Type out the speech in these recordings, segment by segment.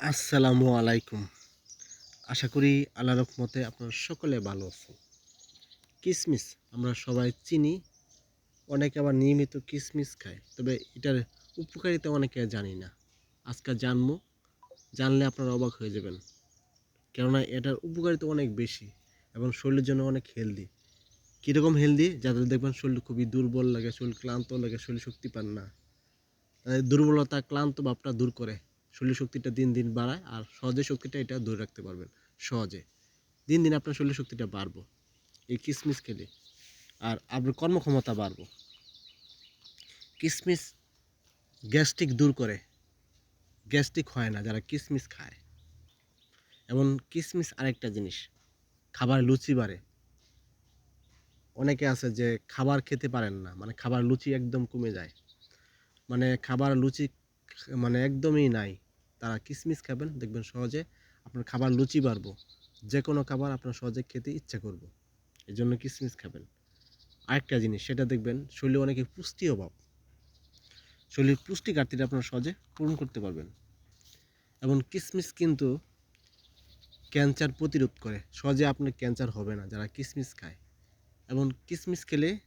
আসসালামু আলাইকুম। আশা করি আল্লাহ রহমতে আপনারা সকলে ভালো আছেন। কিসমিস আমরা সবাই চিনি, অনেকে আবার নিয়মিত কিসমিস খায়, তবে এটার উপকারিতা অনেকে জানি না। আজকে জানব, জানলে আপনারা অবাক হয়ে যাবেন। কেননা এটার উপকারিতা অনেক বেশি এবং শরীরের জন্য অনেক হেলদি কীরকম হেলদি যাদের দেখবেন শরীর খুবই দুর্বল লাগে, শরীর ক্লান্ত লাগে, শরীর শক্তি পান না। দুর্বলতা, ক্লান্ত ভাবটা দূর করে। শরীর শক্তিটা দিন দিন বাড়ায় আর সহজে শক্তিটা এটা ধরে রাখতে পারবেন, সহজে। দিন দিন আপনার শরীর শক্তিটা বাড়বো, এই কিসমিস খেলে। আর আপনার কর্মক্ষমতা বাড়বো। কিসমিস গ্যাস্ট্রিক দূর করে, গ্যাস্ট্রিক হয় না, যারা কিসমিস খায়। এমন কিসমিস আরেকটা জিনিস, খাবার লুচি বাড়ে। অনেকে আছে যে খাবার খেতে পারেন না মানে খাবার লুচি একদম কমে যায়। মানে খাবার লুচি মানে একদমই নাই। তারা কিসমিস খাবেন, দেখবেন সহজে আপনার খাবার লুচি বাড়বো। যে কোনো খাবার আপনার সহজে খেতে ইচ্ছা করব। এই জন্য কিসমিস খাবেন। আরেকটা জিনিস, সেটা দেখবেন শরীরে অনেকে পুষ্টি অভাব। শরীরের পুষ্টি ঘাটতিটা আপনার সহজে পূরণ করতে পারবেন। এবং কিসমিস কিন্তু ক্যান্সার প্রতিরোধ করে। সহজে আপনার ক্যান্সার হবে না যারা কিসমিস খায়। এবং কিসমিস খেলে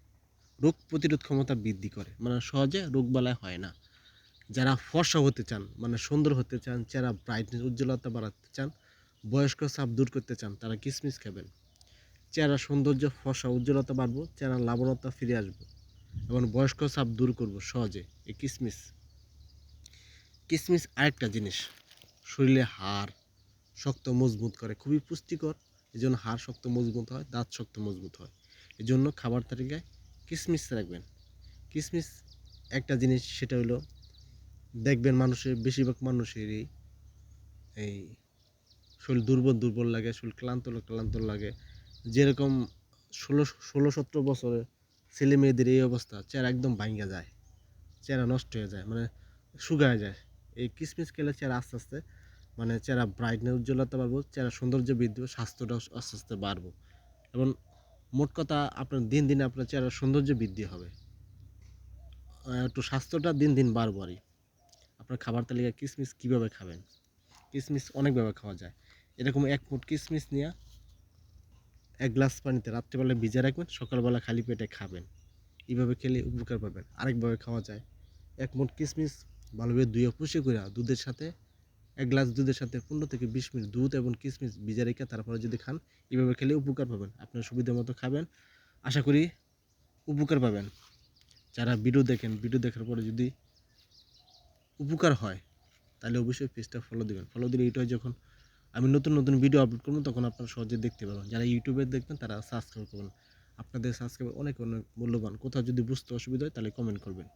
রোগ প্রতিরোধ ক্ষমতা বৃদ্ধি করে। মানে সহজে রোগবালাই হয় না। যারা ফর্সা হতে চান মানে সুন্দর হতে চান যারা ব্রাইটনেস উজ্জ্বলতা বাড়াতে চান, বয়স্ক চাপ দূর করতে চান, তারা কিসমিস খাবেন। চেহারা সৌন্দর্য, ফর্সা, উজ্জ্বলতা বাড়বো, চেহারা লাবণতা ফিরে আসব এবং বয়স্ক চাপ দূর করব সহজে, এই কিসমিস। কিসমিস আরেকটা জিনিস, শরীরে হাড় শক্ত মজবুত করে, খুবই পুষ্টিকর এই জন্য হাড় শক্ত মজবুত হয়, দাঁত শক্ত মজবুত হয় এই জন্য খাবার তালিকায় কিসমিস রাখবেন। কিসমিস একটা জিনিস, সেটা হলো দেখবেন মানুষের, বেশিরভাগ মানুষেরই এই শরীর দুর্বল দুর্বল লাগে, শরীর ক্লান্ত ক্লান্ত লাগে। যেরকম ষোলো ষোলো, সতেরো বছরের ছেলে মেয়েদের এই অবস্থা, চেহারা একদম ভাঙ্গা যায়, চেহারা নষ্ট হয়ে যায় মানে শুকায় যায়। এই কিসমিস খেলে চেহারা আস্তে আস্তে মানে চেহারা ব্রাইটনেস উজ্জ্বলতা বাড়বো, চেহারা সৌন্দর্য বৃদ্ধি স্বাস্থ্যটাও আস্তে আস্তে বাড়বো। এবং মোট কথা, আপনার দিন দিন আপনার চেহারা সৌন্দর্য বৃদ্ধি হবে। একটু স্বাস্থ্যটা দিন দিন বাড়বো আর। আপনার খাবার তালিকায় কিসমিস কীভাবে খাবেন? কিসমিস অনেকভাবে খাওয়া যায়। এরকম এক ফুট কিসমিস নিয়ে এক গ্লাস পানিতে রাত্রেবেলা ভিজে রাখবেন, সকালবেলা খালি পেটে খাবেন। এইভাবে খেলে উপকার পাবেন। আরেকভাবে খাওয়া যায়। এক মুঠ কিসমিস ভালোভাবে ধুয়ে পুষে করে দুধের সাথে, এক গ্লাস দুধের সাথে পনেরো থেকে বিশ মিনিট দুধ এবং কিসমিস ভিজে রেখে তারপরে যদি খান, এইভাবে খেলে উপকার পাবেন। আপনার সুবিধা মতো খাবেন। আশা করি উপকার পাবেন। যারা ভিডিও দেখেন, ভিডিও দেখার পরে যদি উপকার হয়, তাহলে অবশ্যই পেজটা ফলো দেবেন। ফলো দিলে এইটা যখন আমি নতুন নতুন ভিডিও আপলোড করব, তখন আপনারা সহজে দেখতে পাবেন যারা ইউটিউবে দেখবেন, তারা সাবস্ক্রাইব করবেন। আপনাদের সাবস্ক্রাইব অনেক অনেক মূল্যবান। কোথাও যদি বুঝতে অসুবিধা হয়, তাহলে কমেন্ট করবেন।